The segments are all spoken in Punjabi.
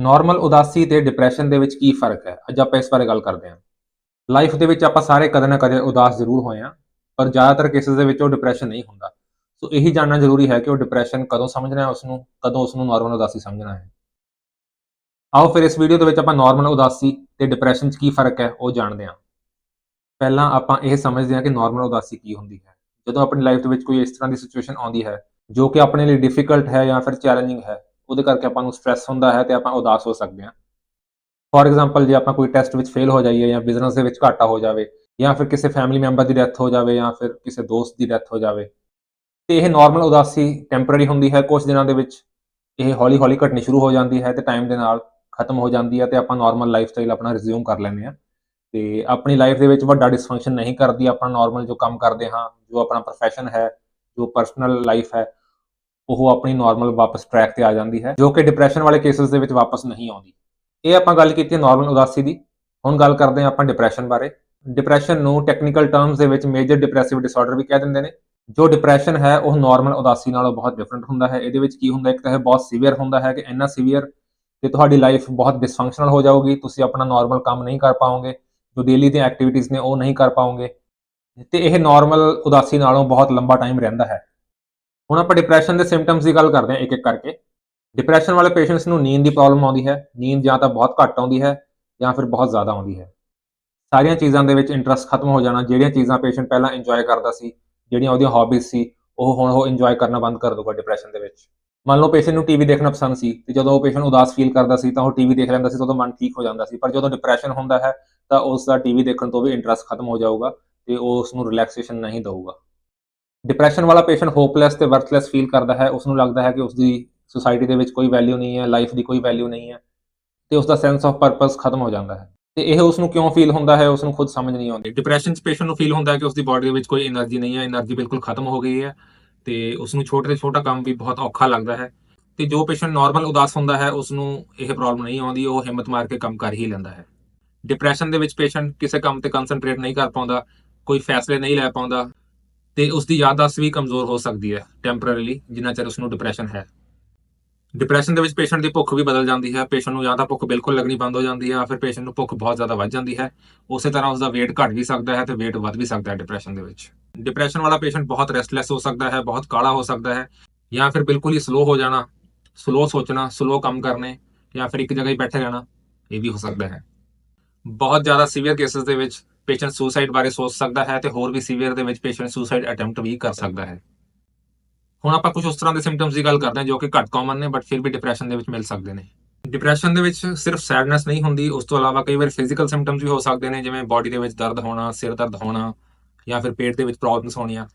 ਨਾਰਮਲ ਉਦਾਸੀ ਤੇ ਡਿਪਰੈਸ਼ਨ ਦੇ ਵਿੱਚ ਕੀ ਫ਼ਰਕ ਹੈ? ਅੱਜ ਆਪਾਂ ਇਸ ਬਾਰੇ ਗੱਲ ਕਰਦੇ ਹਾਂ। ਲਾਈਫ ਦੇ ਵਿੱਚ ਆਪਾਂ ਸਾਰੇ ਕਦੇ ਨਾ ਕਦੇ ਉਦਾਸ ਜ਼ਰੂਰ ਹੋਏ ਹਾਂ, ਪਰ ਜ਼ਿਆਦਾਤਰ ਕੇਸਿਸ ਦੇ ਵਿੱਚ ਉਹ ਡਿਪਰੈਸ਼ਨ ਨਹੀਂ ਹੁੰਦਾ। ਸੋ ਇਹੀ ਜਾਣਨਾ ਜ਼ਰੂਰੀ ਹੈ ਕਿ ਉਹ ਡਿਪਰੈਸ਼ਨ ਕਦੋਂ ਸਮਝਣਾ ਹੈ ਉਸ ਨੂੰ ਕਦੋਂ ਉਸ ਨੂੰ ਨਾਰਮਲ ਉਦਾਸੀ ਸਮਝਣਾ ਹੈ। ਆਓ ਫਿਰ ਇਸ ਵੀਡੀਓ ਦੇ ਵਿੱਚ ਆਪਾਂ ਨਾਰਮਲ ਉਦਾਸੀ ਤੇ ਡਿਪਰੈਸ਼ਨ 'ਚ ਕੀ ਫ਼ਰਕ ਹੈ ਉਹ ਜਾਣਦੇ ਹਾਂ। ਪਹਿਲਾਂ ਆਪਾਂ ਇਹ ਸਮਝਦੇ ਹਾਂ ਕਿ ਨਾਰਮਲ ਉਦਾਸੀ ਕੀ ਹੁੰਦੀ ਹੈ। ਜਦੋਂ ਆਪਣੀ ਲਾਈਫ ਦੇ ਵਿੱਚ ਕੋਈ ਇਸ ਤਰ੍ਹਾਂ ਦੀ ਸਿਚੁਏਸ਼ਨ ਆਉਂਦੀ ਹੈ ਜੋ ਕਿ ਆਪਣੇ ਲਈ ਡਿਫਿਕਲਟ ਹੈ ਜਾਂ ਫਿਰ ਚੈਲੰਜਿੰਗ ਹੈ ਉਹਦੇ ਕਰਕੇ ਆਪਾਂ ਨੂੰ ਸਟ्रेस ਹੁੰਦਾ ਹੈ ਤੇ ਆਪਾਂ ਉਦਾਸ ਹੋ ਸਕਦੇ ਹਾਂ। ਫੋਰ ਐਗਜ਼ਾਮਪਲ ਜੇ ਆਪਾਂ ਕੋਈ ਟੈਸਟ ਵਿੱਚ ਫੇਲ ਹੋ ਜਾਈਏ ਜਾਂ ਬਿਜ਼ਨਸ ਦੇ ਵਿੱਚ ਘਾਟਾ ਹੋ ਜਾਵੇ ਜਾਂ ਫਿਰ ਕਿਸੇ ਫੈਮਿਲੀ ਮੈਂਬਰ ਦੀ ਡੈਥ ਹੋ ਜਾਵੇ ਜਾਂ ਫਿਰ ਕਿਸੇ ਦੋਸਤ ਦੀ ਡੈਥ ਹੋ ਜਾਵੇ, ਤੇ ਇਹ ਨਾਰਮਲ ਉਦਾਸੀ ਟੈਂਪਰੇਰੀ ਹੁੰਦੀ ਹੈ ਕੁਝ ਦਿਨਾਂ ਦੇ ਵਿੱਚ, ਇਹ ਹੌਲੀ-ਹੌਲੀ ਘਟਣੀ ਸ਼ੁਰੂ ਹੋ ਜਾਂਦੀ ਹੈ ਤੇ ਟਾਈਮ ਦੇ ਨਾਲ ਖਤਮ ਹੋ ਜਾਂਦੀ ਹੈ ਤੇ ਆਪਾਂ ਨਾਰਮਲ ਲਾਈਫ ਸਟਾਈਲ ਆਪਣਾ ਰਿਜ਼ਿਊਮ ਕਰ ਲੈਂਦੇ ਹਾਂ। ਤੇ ਆਪਣੀ ਲਾਈਫ ਦੇ ਵਿੱਚ ਵੱਡਾ ਡਿਸਫੰਕਸ਼ਨ ਨਹੀਂ ਕਰਦੀ ਆਪਣਾ ਨਾਰਮਲ ਜੋ ਕੰਮ ਕਰਦੇ ਹਾਂ, ਜੋ ਆਪਣਾ ਪ੍ਰੋਫੈਸ਼ਨ ਹੈ, ਜੋ ਪਰਸਨਲ ਲਾਈਫ ਹੈ ਉਹ ਆਪਣੀ ਨਾਰਮਲ ਵਾਪਸ ਟਰੈਕ ਤੇ ਆ ਜਾਂਦੀ ਹੈ, ਜੋ ਕਿ ਡਿਪਰੈਸ਼ਨ ਵਾਲੇ ਕੇਸਿਸ ਦੇ ਵਿੱਚ ਵਾਪਸ ਨਹੀਂ ਆਉਂਦੀ। ਇਹ ਆਪਾਂ ਗੱਲ ਕੀਤੀ ਹੈ ਨਾਰਮਲ ਉਦਾਸੀ ਦੀ। ਹੁਣ ਗੱਲ ਕਰਦੇ ਹਾਂ ਆਪਾਂ ਡਿਪਰੈਸ਼ਨ ਬਾਰੇ। ਡਿਪਰੈਸ਼ਨ ਨੂੰ ਟੈਕਨੀਕਲ ਟਰਮਸ ਦੇ ਵਿੱਚ ਮੇਜਰ ਡਿਪਰੈਸਿਵ ਡਿਸਆਰਡਰ ਵੀ ਕਹਿ ਦਿੰਦੇ ਨੇ। ਜੋ ਡਿਪਰੈਸ਼ਨ ਹੈ, ਉਹ ਨਾਰਮਲ ਉਦਾਸੀ ਨਾਲੋਂ ਬਹੁਤ ਡਿਫਰੈਂਟ ਹੁੰਦਾ ਹੈ। ਇਹਦੇ ਵਿੱਚ ਕੀ ਹੁੰਦਾ ਇੱਕ ਤਾਂ ਇਹ ਬਹੁਤ ਸੀਵੀਅਰ ਹੁੰਦਾ ਹੈ ਕਿ ਇੰਨਾ ਸੀਵੀਅਰ ਕਿ ਤੁਹਾਡੀ ਲਾਈਫ ਬਹੁਤ ਡਿਸਫੰਕਸ਼ਨਲ ਹੋ ਜਾਊਗੀ। ਤੁਸੀਂ ਆਪਣਾ ਨਾਰਮਲ ਕੰਮ ਨਹੀਂ ਕਰ ਪਾਓਗੇ। ਜੋ ਡੇਲੀ ਦੀਆਂ ਐਕਟੀਵਿਟੀਜ਼ ਨੇ, ਉਹ ਨਹੀਂ ਕਰ ਪਾਓਗੇ। ਤੇ ਇਹ ਨਾਰਮਲ ਉਦਾਸੀ ਨਾਲੋਂ ਬਹੁਤ ਲੰਬਾ ਟਾਈਮ ਰਹਿੰਦਾ ਹੈ। ਹੁਣ ਆਪਾਂ ਡਿਪਰੈਸ਼ਨ ਦੇ ਸਿੰਪਟਮਸ ਦੀ ਗੱਲ ਕਰਦੇ ਹਾਂ ਇੱਕ ਇੱਕ ਕਰਕੇ। ਡਿਪਰੈਸ਼ਨ ਵਾਲੇ ਪੇਸ਼ੈਂਟਸ ਨੂੰ ਨੀਂਦ ਦੀ ਪ੍ਰੋਬਲਮ ਆਉਂਦੀ ਹੈ। ਨੀਂਦ ਜਾਂ ਤਾਂ ਬਹੁਤ ਘੱਟ ਆਉਂਦੀ ਹੈ ਜਾਂ ਫਿਰ ਬਹੁਤ ਜ਼ਿਆਦਾ ਆਉਂਦੀ ਹੈ। ਸਾਰੀਆਂ ਚੀਜ਼ਾਂ ਦੇ ਵਿੱਚ ਇੰਟਰਸਟ ਖਤਮ ਹੋ ਜਾਣਾ, ਜਿਹੜੀਆਂ ਚੀਜ਼ਾਂ ਪੇਸ਼ੈਂਟ ਪਹਿਲਾਂ ਇੰਜੋਏ ਕਰਦਾ ਸੀ, ਜਿਹੜੀਆਂ ਉਹਦੀਆਂ ਹੌਬੀਜ਼ ਸੀ, ਉਹ ਹੁਣ ਉਹ ਇੰਜੋਏ ਕਰਨਾ ਬੰਦ ਕਰ ਦੂਗਾ ਡਿਪਰੈਸ਼ਨ ਦੇ ਵਿੱਚ। ਮੰਨ ਲਓ ਪੇਸ਼ੈਂਟ ਨੂੰ ਟੀਵੀ ਦੇਖਣਾ ਪਸੰਦ ਸੀ ਤੇ ਜਦੋਂ ਉਹ ਪੇਸ਼ੈਂਟ ਉਦਾਸ ਫੀਲ ਕਰਦਾ ਸੀ ਤਾਂ ਉਹ ਟੀਵੀ ਦੇਖ ਲੈਂਦਾ ਸੀ ਤਾਂ ਉਹਦਾ ਮਨ ਠੀਕ ਹੋ ਜਾਂਦਾ ਸੀ। ਪਰ ਜਦੋਂ ਡਿਪਰੈਸ਼ਨ ਹੁੰਦਾ ਹੈ ਤਾਂ ਉਸ ਦਾ ਟੀਵੀ ਦੇਖਣ ਤੋਂ ਵੀ ਇੰਟਰਸਟ ਖਤਮ ਹੋ ਜਾਊਗਾ ਤੇ ਉਹ ਉਸ ਨੂੰ ਰਿਲੈਕਸੇਸ਼ਨ ਨਹੀਂ ਦਊਗਾ। ਡਿਪਰੈਸ਼ਨ ਵਾਲਾ ਪੇਸ਼ੈਂਟ ਹੋਪਲੈਸ ਤੇ ਵਰਥਲੈਸ ਫੀਲ ਕਰਦਾ ਹੈ ਉਸ ਨੂੰ ਲੱਗਦਾ ਹੈ ਕਿ ਉਸ ਦੀ ਸੋਸਾਇਟੀ ਦੇ ਵਿੱਚ ਕੋਈ ਵੈਲਿਊ ਨਹੀਂ ਹੈ ਲਾਈਫ ਦੀ ਕੋਈ ਵੈਲਿਊ ਨਹੀਂ ਹੈ ਤੇ ਉਸ ਦਾ ਸੈਂਸ ਆਫ ਪਰਪਸ ਖਤਮ ਹੋ ਜਾਂਦਾ ਹੈ। ਤੇ ਇਹ ਉਸ ਨੂੰ ਕਿਉਂ ਫੀਲ ਹੁੰਦਾ ਹੈ ਉਸ ਨੂੰ ਖੁਦ ਸਮਝ ਨਹੀਂ ਆਉਂਦੀ। ਡਿਪਰੈਸ਼ਨ ਚ ਪੇਸ਼ੈਂਟ ਨੂੰ ਫੀਲ ਹੁੰਦਾ ਹੈ ਕਿ ਉਸ ਦੀ ਬਾਡੀ ਦੇ ਵਿੱਚ ਕੋਈ એનર્ਜੀ ਨਹੀਂ ਹੈ એનર્ਜੀ ਬਿਲਕੁਲ ਖਤਮ ਹੋ ਗਈ ਹੈ ਤੇ ਉਸ ਨੂੰ ਛੋਟੇ ਤੋਂ ਛੋਟਾ ਕੰਮ ਵੀ ਬਹੁਤ ਔਖਾ ਲੱਗਦਾ ਹੈ ਤੇ ਜੋ ਪੇਸ਼ੈਂਟ ਨਾਰਮਲ ਉਦਾਸ ਹੁੰਦਾ ਹੈ ਉਸ ਨੂੰ ਇਹ ਪ੍ਰੋਬਲਮ ਨਹੀਂ ਆਉਂਦੀ, ਉਹ ਹਿੰਮਤ ਮਾਰ ਕੇ ਕੰਮ ਕਰ ਹੀ ਲੈਂਦਾ ਹੈ। ਡਿਪਰੈਸ਼ਨ ਦੇ ਵਿੱਚ ਪੇਸ਼ੈਂਟ ਕਿਸੇ ਕੰਮ ਤੇ ਕਨਸੈਂਟਰੇਟ ਨਹੀਂ ਕਰ ਪਾਉਂਦਾ, ਕੋਈ ਫੈਸਲੇ ਨਹੀਂ ਲੈ ਪਾਉਂਦਾ ਤੇ ਉਸ ਦੀ ਯਾਦਦਾਸ਼ਤ ਵੀ ਕਮਜ਼ੋਰ ਹੋ ਸਕਦੀ ਹੈ ਟੈਂਪਰੇਰੀਲੀ ਜਿੰਨਾ ਚਿਰ ਉਸ ਨੂੰ ਡਿਪਰੈਸ਼ਨ ਹੈ। ਡਿਪਰੈਸ਼ਨ ਦੇ ਵਿੱਚ ਪੇਸ਼ੈਂਟ ਦੀ ਭੁੱਖ ਵੀ ਬਦਲ ਜਾਂਦੀ ਹੈ ਪੇਸ਼ੈਂਟ ਨੂੰ ਜਾਂ ਤਾਂ ਭੁੱਖ ਬਿਲਕੁਲ ਲੱਗਣੀ ਬੰਦ ਹੋ ਜਾਂਦੀ ਹੈ, ਜਾਂ ਫਿਰ ਪੇਸ਼ੈਂਟ ਨੂੰ ਭੁੱਖ ਬਹੁਤ ਜ਼ਿਆਦਾ ਵੱਧ ਜਾਂਦੀ ਹੈ। ਉਸੇ ਤਰ੍ਹਾਂ ਉਸ ਦਾ weight ਘਟ ਵੀ ਸਕਦਾ ਹੈ ਤੇ weight ਵੱਧ ਵੀ ਸਕਦਾ ਹੈ ਡਿਪਰੈਸ਼ਨ ਦੇ ਵਿੱਚ। ਡਿਪਰੈਸ਼ਨ ਵਾਲਾ ਪੇਸ਼ੈਂਟ ਬਹੁਤ ਰੈਸਟਲੈਸ ਹੋ ਸਕਦਾ ਹੈ, ਬਹੁਤ ਕਾਲਾ ਹੋ ਸਕਦਾ ਹੈ, ਜਾਂ ਫਿਰ ਬਿਲਕੁਲ ਹੀ ਸਲੋ ਹੋ ਜਾਣਾ ਸਲੋ ਸੋਚਣਾ ਸਲੋ ਕੰਮ ਕਰਨੇ, ਜਾਂ ਫਿਰ ਇੱਕ ਜਗ੍ਹਾ ਹੀ ਬੈਠੇ ਰਹਿਣਾ, ਇਹ ਵੀ ਹੋ ਸਕਦਾ ਹੈ। ਬਹੁਤ ਜ਼ਿਆਦਾ ਸੀਵੀਅਰ ਕੇਸਿਸ ਦੇ ਵਿੱਚ ਪੇਸ਼ੈਂਟ ਸੁਸਾਈਡ ਬਾਰੇ ਸੋਚ ਸਕਦਾ ਹੈ ਤੇ ਹੋਰ ਵੀ ਸੀਵੀਅਰ ਦੇ ਵਿੱਚ ਪੇਸ਼ੈਂਟ ਸੁਸਾਈਡ ਅਟੈਂਪਟ ਵੀ ਕਰ ਸਕਦਾ ਹੈ। ਹੁਣ ਆਪਾਂ ਕੁਝ ਉਸ ਤਰ੍ਹਾਂ ਦੇ ਸਿੰਪਟਮਸ ਦੀ ਗੱਲ ਕਰਦੇ ਹਾਂ ਜੋ ਕਿ ਘੱਟ ਕਾਮਨ ਨੇ ਬਟ ਫਿਰ ਵੀ ਡਿਪਰੈਸ਼ਨ ਦੇ ਵਿੱਚ ਮਿਲ ਸਕਦੇ ਨੇ। ਡਿਪਰੈਸ਼ਨ ਦੇ ਵਿੱਚ ਸਿਰਫ ਸੈਡਨੈਸ ਨਹੀਂ ਹੁੰਦੀ, ਉਸ ਤੋਂ ਇਲਾਵਾ ਕਈ ਵਾਰ ਫਿਜ਼ੀਕਲ ਸਿੰਪਟਮਸ ਵੀ ਹੋ ਸਕਦੇ ਨੇ, ਜਿਵੇਂ ਬਾਡੀ ਦੇ ਵਿੱਚ ਦਰਦ ਹੋਣਾ, ਸਿਰ ਦਰਦ ਹੋਣਾ, ਜਾਂ ਫਿਰ ਪੇਟ ਦੇ ਵਿੱਚ ਪ੍ਰੋਬਲਮਸ ਹੋਣੀਆਂ।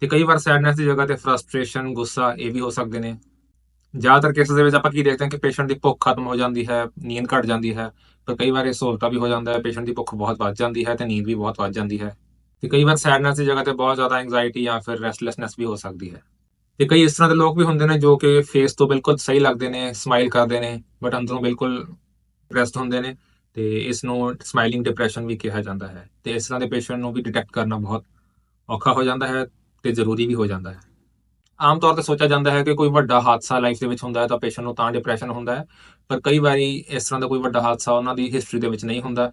ਤੇ ਕਈ ਵਾਰ ਸੈਡਨੈਸ ਦੀ ਜਗ੍ਹਾ ਤੇ ਫਰਸਟ੍ਰੇਸ਼ਨ ਗੁੱਸਾ, ਇਹ ਵੀ ਹੋ ਸਕਦੇ ਨੇ। ਜ਼ਿਆਦਾਤਰ ਕੇਸਿਸ ਦੇ ਵਿੱਚ ਆਪਾਂ ਕੀ ਦੇਖਦੇ ਹਾਂ ਕਿ ਪੇਸ਼ੈਂਟ ਦੀ ਭੁੱਖ ਖਤਮ ਹੋ ਜਾਂਦੀ ਹੈ, ਨੀਂਦ ਘਟ ਜਾਂਦੀ ਹੈ ਪਰ ਕਈ ਵਾਰ ਇਹ ਸਹੂਲਤਾਂ ਵੀ ਹੋ ਜਾਂਦਾ ਹੈ ਪੇਸ਼ੈਂਟ ਦੀ ਭੁੱਖ ਬਹੁਤ ਵੱਧ ਜਾਂਦੀ ਹੈ ਤੇ ਨੀਂਦ ਵੀ ਬਹੁਤ ਵੱਧ ਜਾਂਦੀ ਹੈ ਤੇ ਕਈ ਵਾਰ ਸੈਡਨੈਸ ਦੀ ਜਗ੍ਹਾ ਤੇ ਬਹੁਤ ਜ਼ਿਆਦਾ ਐਂਜ਼ਾਈਟੀ ਜਾਂ ਫਿਰ ਰੈਸਟਲੈਸਨੈਸ ਵੀ ਹੋ ਸਕਦੀ ਹੈ ਤੇ ਕਈ ਇਸ ਤਰ੍ਹਾਂ ਦੇ ਲੋਕ ਵੀ ਹੁੰਦੇ ਨੇ ਜੋ ਕਿ ਫੇਸ ਤੋਂ ਬਿਲਕੁਲ ਸਹੀ ਲੱਗਦੇ ਨੇ ਸਮਾਈਲ ਕਰਦੇ ਨੇ ਬਟ ਅੰਦਰੋਂ ਬਿਲਕੁਲ ਡਿਪਰੈਸਡ ਹੁੰਦੇ ਨੇ ਤੇ ਇਸ ਨੂੰ ਸਮਾਈਲਿੰਗ ਡਿਪਰੈਸ਼ਨ ਵੀ ਕਿਹਾ ਜਾਂਦਾ ਹੈ ਤੇ ਇਸ ਤਰ੍ਹਾਂ ਦੇ ਪੇਸ਼ੈਂਟ ਨੂੰ ਵੀ ਡਿਟੈਕਟ ਕਰਨਾ ਬਹੁਤ ਔਖਾ ਹੋ ਜਾਂਦਾ ਹੈ ਤੇ ਜ਼ਰੂਰੀ ਵੀ ਹੋ ਜਾਂਦਾ ਹੈ। ਆਮ ਤੌਰ ਤੇ ਸੋਚਿਆ ਜਾਂਦਾ ਹੈ ਕਿ ਕੋਈ ਵੱਡਾ ਹਾਦਸਾ ਲਾਈਫ ਦੇ ਵਿੱਚ ਹੁੰਦਾ ਹੈ ਤਾਂ ਪੇਸ਼ੈਂਟ ਨੂੰ ਤਾਂ ਡਿਪਰੈਸ਼ਨ ਹੁੰਦਾ ਹੈ, ਪਰ ਕਈ ਵਾਰੀ ਇਸ ਤਰ੍ਹਾਂ ਦਾ ਕੋਈ ਵੱਡਾ ਹਾਦਸਾ ਉਹਨਾਂ ਦੀ ਹਿਸਟਰੀ ਦੇ ਵਿੱਚ ਨਹੀਂ ਹੁੰਦਾ।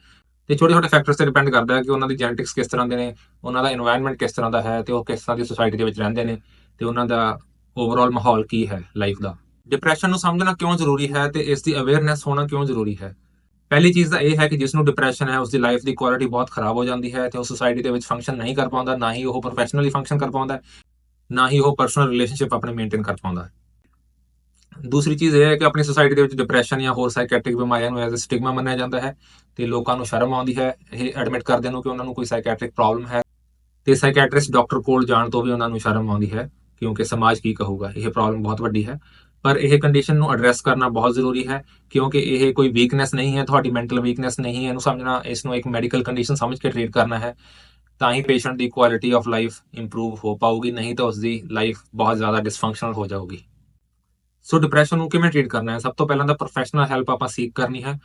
ਤੇ ਛੋਟੇ ਛੋਟੇ ਫੈਕਟਰਸ ਤੇ ਡਿਪੈਂਡ ਕਰਦਾ ਹੈ ਕਿ ਉਹਨਾਂ ਦੀ ਜੈਨੇਟਿਕਸ ਕਿਸ ਤਰ੍ਹਾਂ ਦੇ ਨੇ, ਉਹਨਾਂ ਦਾ এনवायरमेंट ਕਿਸ ਤਰ੍ਹਾਂ ਦਾ ਹੈ ਤੇ ਉਹ ਕਿਸ ਤਰ੍ਹਾਂ ਦੀ ਸੋਸਾਇਟੀ ਦੇ ਵਿੱਚ ਰਹਿੰਦੇ ਨੇ ਤੇ ਉਹਨਾਂ ਦਾ ਓਵਰਆਲ ਮਾਹੌਲ ਕੀ ਹੈ ਲਾਈਫ ਦਾ। ਡਿਪਰੈਸ਼ਨ ਨੂੰ ਸਮਝਣਾ ਕਿਉਂ ਜ਼ਰੂਰੀ ਹੈ ਤੇ ਇਸ ਦੀ ਅਵੇਅਰਨੈਸ ਹੋਣਾ ਕਿਉਂ ਜ਼ਰੂਰੀ ਹੈ? ਪਹਿਲੀ ਚੀਜ਼ ਤਾਂ ਇਹ ਹੈ ਕਿ ਜਿਸ ਨੂੰ ਡਿਪਰੈਸ਼ਨ ਹੈ, ਉਸ ਦੀ ਲਾਈਫ ਦੀ ਕੁਆਲਿਟੀ ਬਹੁਤ ਖਰਾਬ ਹੋ ਜਾਂਦੀ ਹੈ ਤੇ ਉਹ ਸੋਸਾਇਟੀ ਦੇ ਵਿੱਚ ਫੰਕਸ਼ਨ ਨਹੀਂ ਕਰ ਪਾਉਂਦਾ, ਨਾ ਹੀ ਉਹ ਪ੍ਰੋਫੈਸ਼ਨਲੀ ਫੰਕਸ਼ਨ ਕਰ ਪਾਉਂਦਾ। ਨਾ ਹੀ ਉਹ ਪਰਸਨਲ ਰਿਲੇਸ਼ਨਸ਼ਿਪ ਆਪਣੇ ਮੇਨਟੇਨ ਕਰ ਪਾਉਂਦਾ ਹੈ। ਦੂਸਰੀ ਚੀਜ਼ ਇਹ ਹੈ ਕਿ ਆਪਣੀ ਸੋਸਾਇਟੀ ਦੇ ਵਿੱਚ ਡਿਪਰੈਸ਼ਨ ਜਾਂ ਹੋਰ ਸਾਈਕੈਟ੍ਰਿਕ ਬਿਮਾਰੀਆਂ ਨੂੰ ਐਜ਼ ਅ ਸਟਿਗਮਾ ਮੰਨਿਆ ਜਾਂਦਾ ਹੈ ਤੇ ਲੋਕਾਂ ਨੂੰ ਸ਼ਰਮ ਆਉਂਦੀ ਹੈ, ਇਹ ਐਡਮਿਟ ਕਰਦੇ ਨੂੰ ਕਿ ਉਹਨਾਂ ਨੂੰ ਕੋਈ ਸਾਈਕੈਟ੍ਰਿਕ ਪ੍ਰੋਬਲਮ ਹੈ ਤੇ ਸਾਈਕੈਟ੍ਰਿਸਟ ਡਾਕਟਰ ਕੋਲ ਜਾਣ ਤੋਂ ਵੀ ਉਹਨਾਂ ਨੂੰ ਸ਼ਰਮ ਆਉਂਦੀ ਹੈ ਕਿਉਂਕਿ ਸਮਾਜ ਕੀ ਕਹੂਗਾ, ਇਹ ਪ੍ਰੋਬਲਮ ਬਹੁਤ ਵੱਡੀ ਹੈ। ਪਰ ਇਹ ਕੰਡੀਸ਼ਨ ਨੂੰ ਐਡਰੈਸ ਕਰਨਾ ਬਹੁਤ ਜ਼ਰੂਰੀ ਹੈ ਕਿਉਂਕਿ ਇਹ ਕੋਈ ਵੀਕਨੈਸ ਨਹੀਂ ਹੈ, ਤੁਹਾਡੀ ਮੈਂਟਲ ਵੀਕਨੈਸ ਨਹੀਂ ਹੈ, ਇਹਨੂੰ ਸਮਝਣਾ ਇਸ ਨੂੰ ਇੱਕ ਮੈਡੀਕਲ ਕੰਡੀਸ਼ਨ ਸਮਝ ਕੇ ਟ੍ਰੀਟ ਕਰਨਾ ਹੈ। ਤਾਂ ਹੀ ਪੇਸ਼ੈਂਟ ਦੀ ਕੁਆਲਿਟੀ ਆਫ ਲਾਈਫ ਇੰਪਰੂਵ ਹੋ ਪਾਊਗੀ, ਨਹੀਂ ਤਾਂ ਉਸ ਦੀ ਲਾਈਫ ਬਹੁਤ ਜ਼ਿਆਦਾ ਡਿਸਫੰਕਸ਼ਨਲ ਹੋ ਜਾਊਗੀ। ਸੋ ਡਿਪਰੈਸ਼ਨ ਨੂੰ ਕਿਵੇਂ ਟ੍ਰੀਟ ਕਰਨਾ ਹੈ? ਸਭ ਤੋਂ ਪਹਿਲਾਂ ਤਾਂ ਪ੍ਰੋਫੈਸ਼ਨਲ ਹੈਲਪ ਆਪਾਂ ਸੀਕ ਕਰਨੀ ਹੈ।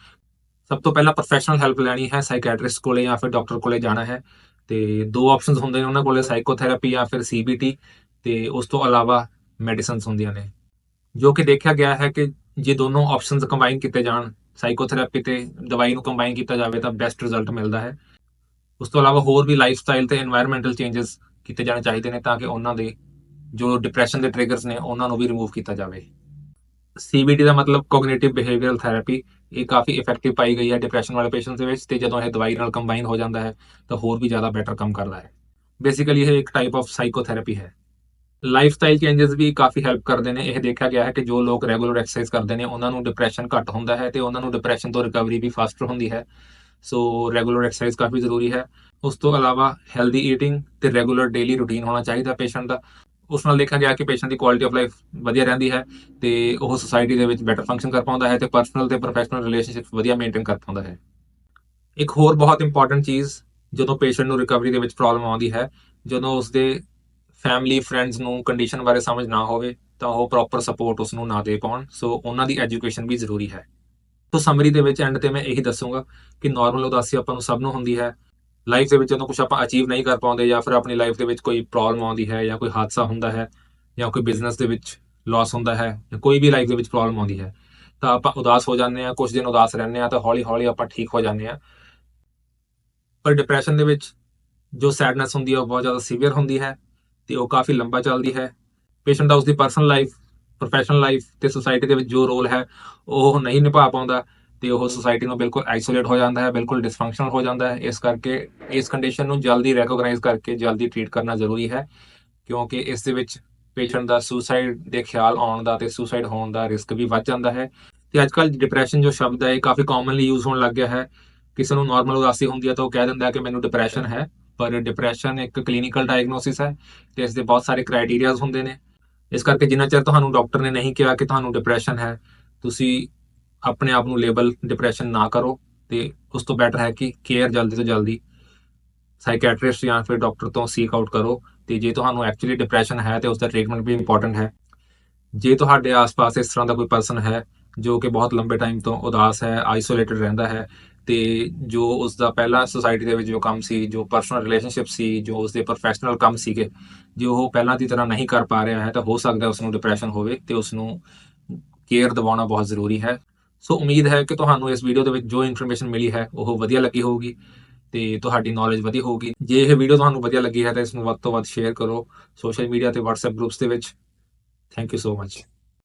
ਸਭ ਤੋਂ ਪਹਿਲਾਂ ਪ੍ਰੋਫੈਸ਼ਨਲ ਹੈਲਪ ਲੈਣੀ ਹੈ ਸਾਈਕੈਟ੍ਰਿਸਟ ਕੋਲੇ ਜਾਂ ਫਿਰ ਡਾਕਟਰ ਕੋਲੇ ਜਾਣਾ ਹੈ। ਤੇ ਦੋ ਆਪਸ਼ਨਸ ਹੁੰਦੇ ਨੇ ਉਹਨਾਂ ਕੋਲੇ ਸਾਈਕੋਥੈਰੇਪੀ ਜਾਂ ਫਿਰ ਸੀਬੀਟੀ ਤੇ ਉਸ ਤੋਂ ਇਲਾਵਾ ਮੈਡੀਸਿਨਸ ਹੁੰਦੀਆਂ ਨੇ। ਜੋ ਕਿ ਦੇਖਿਆ ਗਿਆ ਹੈ ਕਿ ਜੇ ਦੋਨੋਂ ਆਪਸ਼ਨਸ ਕੰਬਾਈਨ ਕੀਤੇ ਜਾਣ ਸਾਈਕੋਥੈਰੇਪੀ ਤੇ ਦਵਾਈ ਨੂੰ ਕੰਬਾਈਨ ਕੀਤਾ ਜਾਵੇ ਤਾਂ ਬੈਸਟ ਰਿਜ਼ਲਟ ਮਿਲਦਾ ਹੈ। ਉਸ ਤੋਂ ਇਲਾਵਾ ਹੋਰ ਵੀ ਲਾਈਫ ਸਟਾਈਲ ਤੇ এনवायरमेंटਲ ਚੇਂजेस ਕੀਤੇ ਜਾਣੇ ਚਾਹੀਦੇ ਨੇ ਤਾਂ ਕਿ ਉਹਨਾਂ ਦੇ ਜੋ ਡਿਪਰੈਸ਼ਨ ਦੇ ਟ੍ਰਿਗਰਸ ਨੇ ਉਹਨਾਂ ਨੂੰ ਵੀ ਰਿਮੂਵ ਕੀਤਾ ਜਾਵੇ। ਸੀਬੀਟੀ ਦਾ ਮਤਲਬ ਕੋਗਨੀਟਿਵ ਬਿਹੇਵੀਅਰਲ ਥੈਰੇਪੀ ਇਹ ਕਾਫੀ ਇਫੈਕਟਿਵ ਪਾਈ ਗਈ ਹੈ ਡਿਪਰੈਸ਼ਨ ਵਾਲੇ ਪੇਸ਼ੈਂਟਸ ਦੇ ਵਿੱਚ ਤੇ ਜਦੋਂ ਇਹ ਦਵਾਈ ਨਾਲ ਕੰਬਾਈਨ ਹੋ ਜਾਂਦਾ ਹੈ ਤਾਂ ਹੋਰ ਵੀ ਜ਼ਿਆਦਾ ਬੈਟਰ ਕੰਮ ਕਰਦਾ ਹੈ। ਬੇਸਿਕਲੀ ਇਹ ਇੱਕ ਟਾਈਪ ਆਫ ਸਾਈਕੋਥੈਰੇਪੀ ਹੈ। ਲਾਈਫ ਸਟਾਈਲ ਚੇਂजेस ਵੀ ਕਾਫੀ ਹੈਲਪ ਕਰਦੇ ਨੇ। ਇਹ ਦੇਖਿਆ ਗਿਆ ਹੈ ਕਿ ਜੋ ਲੋਕ ਰੈਗੂਲਰ ਐਕਸਰਸਾਈਜ਼ ਕਰਦੇ ਨੇ, ਉਹਨਾਂ ਨੂੰ ਡਿਪਰੈਸ਼ਨ ਘੱਟ ਹੁੰਦਾ ਹੈ ਤੇ ਉਹਨਾਂ ਨੂੰ ਡਿਪਰੈਸ਼ਨ ਤੋਂ ਰਿਕਵਰੀ ਵੀ ਫਾਸਟਰ ਹੁੰਦੀ ਹੈ। ਸੋ ਰੈਗੂਲਰ ਐਕਸਰਸਾਈਜ਼ ਕਾਫੀ ਜ਼ਰੂਰੀ ਹੈ। ਉਸ ਤੋਂ ਇਲਾਵਾ ਹੈਲਦੀ ਈਟਿੰਗ ਤੇ ਰੈਗੂਲਰ ਡੇਲੀ ਰੂਟੀਨ ਹੋਣਾ ਚਾਹੀਦਾ ਪੇਸ਼ੈਂਟ ਦਾ। ਉਸ ਨਾਲ ਦੇਖਿਆ ਗਿਆ ਕਿ ਪੇਸ਼ੈਂਟ ਦੀ ਕੁਆਲਿਟੀ ਆਫ ਲਾਈਫ ਵਧੀਆ ਰਹਿੰਦੀ ਹੈ ਤੇ ਉਹ ਸੋਸਾਇਟੀ ਦੇ ਵਿੱਚ ਬੈਟਰ ਫੰਕਸ਼ਨ ਕਰ ਪਾਉਂਦਾ ਹੈ ਤੇ ਪਰਸਨਲ ਤੇ ਪ੍ਰੋਫੈਸ਼ਨਲ ਰਿਲੇਸ਼ਨਸ਼ਿਪ ਵਧੀਆ ਮੇਨਟੇਨ ਕਰ ਪਾਉਂਦਾ ਹੈ। ਇੱਕ ਹੋਰ ਬਹੁਤ ਇੰਪੋਰਟੈਂਟ ਚੀਜ਼ ਜਦੋਂ ਪੇਸ਼ੈਂਟ ਨੂੰ ਰਿਕਵਰੀ ਦੇ ਵਿੱਚ ਪ੍ਰੋਬਲਮ ਆਉਂਦੀ ਹੈ, ਜਦੋਂ ਉਸਦੇ ਫੈਮਿਲੀ ਫਰੈਂਡਸ ਨੂੰ ਕੰਡੀਸ਼ਨ ਬਾਰੇ ਸਮਝ ਨਾ ਹੋਵੇ ਤਾਂ ਉਹ ਪ੍ਰੋਪਰ ਸਪੋਰਟ ਉਸ ਨੂੰ ਨਾ ਦੇ ਪਾਉਣ। ਸੋ ਉਹਨਾਂ ਦੀ ਐਜੂਕੇਸ਼ਨ ਵੀ ਜ਼ਰੂਰੀ ਹੈ। ਸੋ ਸਮਰੀ ਦੇ ਵਿੱਚ ਐਂਡ ਤੇ ਮੈਂ ਇਹੀ ਦੱਸੂਗਾ ਕਿ ਨਾਰਮਲ ਉਦਾਸੀ ਆਪਾਂ ਨੂੰ ਸਭ ਨੂੰ ਹੁੰਦੀ ਹੈ। ਲਾਈਫ ਦੇ ਵਿੱਚ ਜਦੋਂ ਕੁਝ ਆਪਾਂ ਅਚੀਵ ਨਹੀਂ ਕਰ ਪਾਉਂਦੇ ਜਾਂ ਫਿਰ ਆਪਣੀ ਲਾਈਫ ਦੇ ਵਿੱਚ ਕੋਈ ਪ੍ਰੋਬਲਮ ਆਉਂਦੀ ਹੈ ਜਾਂ ਕੋਈ ਹਾਦਸਾ ਹੁੰਦਾ ਹੈ ਜਾਂ ਕੋਈ ਬਿਜ਼ਨਸ ਦੇ ਵਿੱਚ ਲਾਸ ਹੁੰਦਾ ਹੈ ਜਾਂ ਕੋਈ ਵੀ ਲਾਈਫ ਦੇ ਵਿੱਚ ਪ੍ਰੋਬਲਮ ਆਉਂਦੀ ਹੈ, ਤਾਂ ਆਪਾਂ ਉਦਾਸ ਹੋ ਜਾਂਦੇ ਆ ਕੁਝ ਦਿਨ ਉਦਾਸ ਰਹਿੰਦੇ ਆ ਤਾਂ ਹੌਲੀ ਹੌਲੀ ਆਪਾਂ ਠੀਕ ਹੋ ਜਾਂਦੇ ਆ ਪਰ ਡਿਪਰੈਸ਼ਨ ਦੇ ਵਿੱਚ ਜੋ ਸੈਡਨੈਸ ਹੁੰਦੀ ਹੈ ਉਹ ਬਹੁਤ ਜ਼ਿਆਦਾ ਸੀਵੀਅਰ ਹੁੰਦੀ ਹੈ ਤੇ ਉਹ ਕਾਫੀ ਲੰਬਾ ਚੱਲਦੀ ਹੈ। ਪੇਸ਼ੈਂਟ ਦਾ ਉਸਦੀ ਪਰਸਨਲ ਲਾਈਫ ਪ੍ਰੋਫੈਸ਼ਨਲ ਲਾਈਫ ਤੇ ਸੋਸਾਇਟੀ ਦੇ ਵਿੱਚ ਜੋ ਰੋਲ ਹੈ, ਉਹ ਨਹੀਂ ਨਿਭਾ ਪਾਉਂਦਾ ਤੇ ਉਹ ਸੋਸਾਇਟੀ ਨੂੰ ਬਿਲਕੁਲ ਆਈਸੋਲੇਟ ਹੋ ਜਾਂਦਾ ਹੈ, ਬਿਲਕੁਲ ਡਿਸਫੰਕਸ਼ਨਲ ਹੋ ਜਾਂਦਾ ਹੈ। ਇਸ ਕਰਕੇ ਇਸ ਕੰਡੀਸ਼ਨ ਨੂੰ ਜਲਦੀ ਰੈਕੋਗਨਾਈਜ਼ ਕਰਕੇ ਜਲਦੀ ਟ੍ਰੀਟ ਕਰਨਾ ਜ਼ਰੂਰੀ ਹੈ ਕਿਉਂਕਿ ਇਸ ਦੇ ਵਿੱਚ ਪੇਸ਼ੈਂਟ ਦਾ ਸੁਸਾਈਡ ਦੇ ਖਿਆਲ ਆਉਣ ਦਾ ਤੇ ਸੁਸਾਈਡ ਹੋਣ ਦਾ ਰਿਸਕ ਵੀ ਵੱਧ ਜਾਂਦਾ ਹੈ। ਤੇ ਅੱਜਕੱਲ ਡਿਪਰੈਸ਼ਨ ਜੋ ਸ਼ਬਦ ਹੈ, ਇਹ ਕਾਫੀ ਕਾਮਨਲੀ ਯੂਜ਼ ਹੋਣ ਲੱਗ ਗਿਆ ਹੈ। ਕਿਸੇ ਨੂੰ ਨਾਰਮਲ ਉਦਾਸੀ ਹੁੰਦੀ ਹੈ ਤਾਂ ਉਹ ਕਹਿ ਦਿੰਦਾ ਕਿ ਮੈਨੂੰ ਡਿਪਰੈਸ਼ਨ ਹੈ, ਪਰ ਡਿਪਰੈਸ਼ਨ ਇੱਕ ਕਲੀਨਿਕਲ ਡਾਇਗਨੋਸਿਸ ਹੈ ਤੇ ਇਸ ਦੇ ਬਹੁਤ ਸਾਰੇ ਕ੍ਰਾਈਟੇਰੀਆਜ਼ ਹੁੰਦੇ ਨੇ। ਇਸ ਕਰਕੇ ਜਿੰਨਾ ਚਿਰ ਤੁਹਾਨੂੰ ਡਾਕਟਰ ਨੇ ਨਹੀਂ ਕਿਹਾ ਕਿ ਤੁਹਾਨੂੰ ਡਿਪਰੈਸ਼ਨ ਹੈ, ਤੁਸੀਂ ਆਪਣੇ ਆਪ ਨੂੰ ਲੇਬਲ ਡਿਪਰੈਸ਼ਨ ਨਾ ਕਰੋ ਤੇ ਉਸ ਤੋਂ ਬੈਟਰ ਹੈ ਕਿ ਕੇਅਰ ਜਲਦੀ ਤੋਂ ਜਲਦੀ ਸਾਈਕੈਟ੍ਰਿਸਟ ਜਾਂ ਫਿਰ ਡਾਕਟਰ ਤੋਂ ਸੀਕ ਆਊਟ ਕਰੋ ਤੇ ਜੇ ਤੁਹਾਨੂੰ ਐਕਚੁਅਲੀ ਡਿਪਰੈਸ਼ਨ ਹੈ ਤੇ ਉਸ ਦਾ ਟ੍ਰੀਟਮੈਂਟ ਵੀ ਇੰਪੋਰਟੈਂਟ ਹੈ। ਜੇ ਤੁਹਾਡੇ ਆਸ-ਪਾਸ ਇਸ ਤਰ੍ਹਾਂ ਦਾ ਕੋਈ ਪਰਸਨ ਹੈ ਜੋ ਕਿ ਬਹੁਤ ਲੰਬੇ ਟਾਈਮ ਤੋਂ ਉਦਾਸ ਹੈ ਆਈਸੋਲੇਟਡ ਰਹਿੰਦਾ ਹੈ ਤੇ ਜੋ ਉਸ ਦਾ ਪਹਿਲਾਂ ਸੋਸਾਇਟੀ ਦੇ ਵਿੱਚ ਜੋ ਕੰਮ ਸੀ, ਜੋ ਪਰਸਨਲ ਰਿਲੇਸ਼ਨਸ਼ਿਪ ਸੀ, ਜੋ ਉਸ ਦੇ ਪ੍ਰੋਫੈਸ਼ਨਲ ਕੰਮ ਸੀਗੇ, ਜੋ ਉਹ ਪਹਿਲਾਂ ਦੀ ਤਰ੍ਹਾਂ ਨਹੀਂ ਕਰ ਪਾ ਰਿਹਾ ਹੈ, ਤਾਂ ਹੋ ਸਕਦਾ ਉਸ ਨੂੰ ਡਿਪਰੈਸ਼ਨ ਹੋਵੇ ਤੇ ਉਸ ਨੂੰ ਕੇਅਰ ਦਿਵਾਉਣਾ ਬਹੁਤ ਜ਼ਰੂਰੀ ਹੈ। ਸੋ ਉਮੀਦ ਹੈ ਕਿ ਤੁਹਾਨੂੰ ਇਸ ਵੀਡੀਓ ਦੇ ਵਿੱਚ ਜੋ ਇਨਫੋਰਮੇਸ਼ਨ ਮਿਲੀ ਹੈ, ਉਹ ਵਧੀਆ ਲੱਗੀ ਹੋਊਗੀ ਤੇ ਤੁਹਾਡੀ ਨੌਲੇਜ ਵਧੀ ਹੋਊਗੀ। ਜੇ ਇਹ ਵੀਡੀਓ ਤੁਹਾਨੂੰ ਵਧੀਆ ਲੱਗੀ ਹੈ, ਤਾਂ ਇਸ ਨੂੰ ਵੱਧ ਤੋਂ ਵੱਧ ਸ਼ੇਅਰ ਕਰੋ ਸੋਸ਼ਲ ਮੀਡੀਆ ਤੇ WhatsApp ਗਰੁੱਪਸ ਦੇ ਵਿੱਚ। Thank you so much